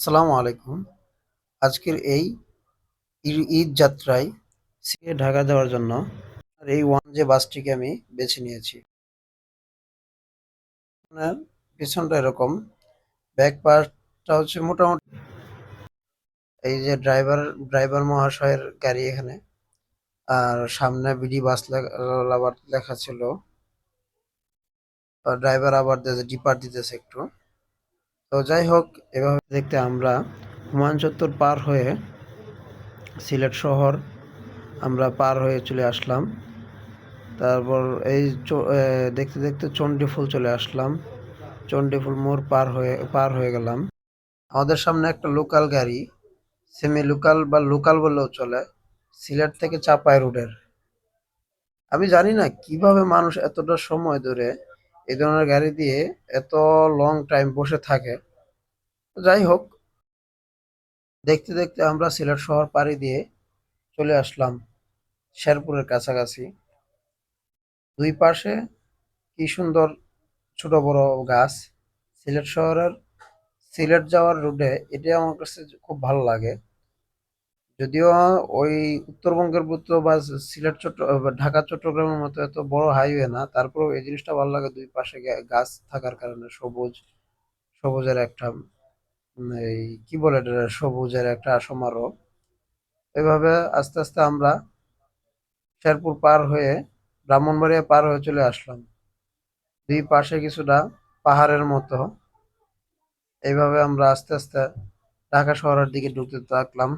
আসসালামু আলাইকুম। আজকের এই ঈদ যাত্রায় সিলেট ঢাকা যাওয়ার জন্য আর এই ওয়ান যে বাসটিকে আমি বেছে নিয়েছি। আপনার পিছনটা এরকম ব্যাক পার্টটা হচ্ছে মোটামুটি এই যে ড্রাইভার ড্রাইভার মহাশয়ের গাড়ি এখানে, আর সামনে বিডি বাস লেখা ছিল। ড্রাইভার আবার ডিপার দিতেছে একটু। তো যাই হোক, এভাবে দেখতে আমরা হুমায়ুন চত্বর পার হয়ে সিলেট শহর আমরা পার হয়ে চলে আসলাম। তারপর এই দেখতে দেখতে চণ্ডীফুল চলে আসলাম। চণ্ডীফুল মোড় পার হয়ে পার হয়ে গেলাম। আমাদের সামনে একটা লোকাল গাড়ি সেমি লোকাল বা লোকাল বললেও চলে, সিলেট থেকে চাপাই রোডের। আমি জানি না কীভাবে মানুষ এতটা সময় ধরে এই ধরনের গাড়ি দিয়ে এত লং টাইম বসে থাকে। যাই হোক, দেখতে দেখতে আমরা সিলেট শহর পাড়ি দিয়ে চলে আসলাম শেরপুরের কাছাকাছি। দুই পাশে কি সুন্দর ছোট বড় গাছ। সিলেট শহরের সিলেট যাওয়ার রুটে এটা আমার কাছে খুব ভালো লাগে। যদিও ওই উত্তরবঙ্গের মতো বা সিলেট, চট্ট ঢাকা, চট্টগ্রামের মতো এত বড় হাইওয়ে না, তারপরেও এই জিনিসটা ভালো লাগে দুই পাশে গাছ থাকার কারণে, সবুজ, সবুজের একটা এই কি বলে সবুজের একটা সমারোহ। এভাবে আস্তে আস্তে আমরা শেরপুর পার হয়ে ব্রাহ্মণবাড়িয়া পার হয়ে চলে আসলাম। দুই পাশে কিছুটা পাহাড়ের মতো। এইভাবে আমরা আস্তে আস্তে ঢাকা শহরের দিকে ঢুকতে থাকলাম।